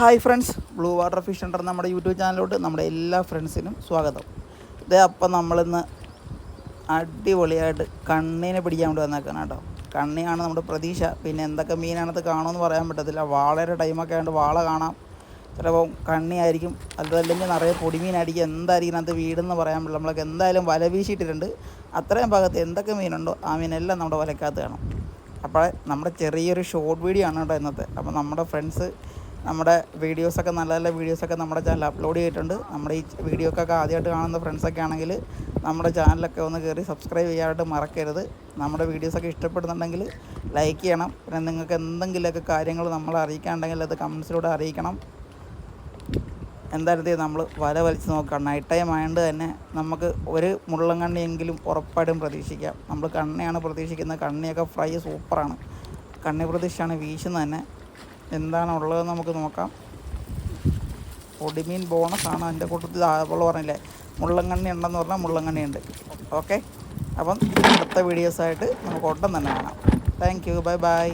Hi friends blue water fish centre നമ്മുടെ YouTube ചാനലിലോട്ട് നമ്മുടെ എല്ലാ ഫ്രണ്ട്സിനും സ്വാഗതം. ഇതേ അപ്പം നമ്മളിന്ന് അടിപൊളിയായിട്ട് കണ്ണിനെ പിടിക്കാൻ വേണ്ടി വന്നേക്കാണ് കേട്ടോ. കണ്ണിയാണ് നമ്മുടെ പ്രതീക്ഷ. പിന്നെ എന്തൊക്കെ മീനാണത് കാണുമെന്ന് പറയാൻ പറ്റത്തില്ല. വാളയുടെ ടൈമൊക്കെ ആയതുകൊണ്ട് വാള കാണാം. ചിലപ്പോൾ കണ്ണിയായിരിക്കും. അതല്ലെങ്കിൽ നിറയെ പൊടിമീനായിരിക്കും. എന്തായിരിക്കും അതിനകത്ത് വീടെന്ന് പറയാൻ പറ്റില്ല. നമ്മളൊക്കെ എന്തായാലും വല വീശിയിട്ടിട്ടുണ്ട്. അത്രയും ഭാഗത്ത് എന്തൊക്കെ മീനുണ്ടോ ആ മീനെല്ലാം നമ്മുടെ വലക്കകത്ത് കാണാം. അപ്പോൾ നമ്മുടെ ചെറിയൊരു ഷോർട്ട് വീഡിയോ ആണ് കേട്ടോ ഇന്നത്തെ. അപ്പോൾ നമ്മുടെ ഫ്രണ്ട്സ് നമ്മുടെ വീഡിയോസൊക്കെ നല്ല നല്ല വീഡിയോസൊക്കെ നമ്മുടെ ചാനൽ അപ്ലോഡ് ചെയ്തിട്ടുണ്ട്. നമ്മുടെ ഈ വീഡിയോ ഒക്കെ ആദ്യമായിട്ട് കാണുന്ന ഫ്രണ്ട്സൊക്കെ ആണെങ്കിൽ നമ്മുടെ ചാനലൊക്കെ ഒന്ന് കയറി സബ്സ്ക്രൈബ് ചെയ്യാനായിട്ട് മറക്കരുത്. നമ്മുടെ വീഡിയോസൊക്കെ ഇഷ്ടപ്പെടുന്നുണ്ടെങ്കിൽ ലൈക്ക് ചെയ്യണം. പിന്നെ നിങ്ങൾക്ക് എന്തെങ്കിലുമൊക്കെ കാര്യങ്ങൾ നമ്മളെ അറിയിക്കാനുണ്ടെങ്കിൽ അത് കമൻസിലൂടെ അറിയിക്കണം. എന്തായാലും നമ്മൾ വല വലിച്ച് നോക്കാം നൈറ്റ് ടൈം ആയതുകൊണ്ട് തന്നെ നമുക്ക് ഒരു മുള്ളങ്കണ്ണിയെങ്കിലും ഉറപ്പായിട്ടും പ്രതീക്ഷിക്കാം. നമ്മൾ കണ്ണിയാണ് പ്രതീക്ഷിക്കുന്നത്. കണ്ണിയൊക്കെ ഫ്രൈ സൂപ്പറാണ് കണ്ണി പ്രതീക്ഷയാണ് വീശുന്നത് തന്നെ. എന്താണ് ഉള്ളതെന്ന് നമുക്ക് നോക്കാം. പൊടിമീൻ ബോണസ് ആണ് അതിന്റെ കൂട്ടത്തിൽ അതുപോലെ പറഞ്ഞില്ലേ മുള്ളങ്കണ്ണി ഉണ്ടെന്ന് പറഞ്ഞാൽ മുള്ളങ്കണ്ണി ഉണ്ട്. ഓക്കെ അപ്പം അടുത്ത വീഡിയോസായിട്ട് നമുക്ക് ഒട്ടം തന്നെ കാണാം. Thank you bye bye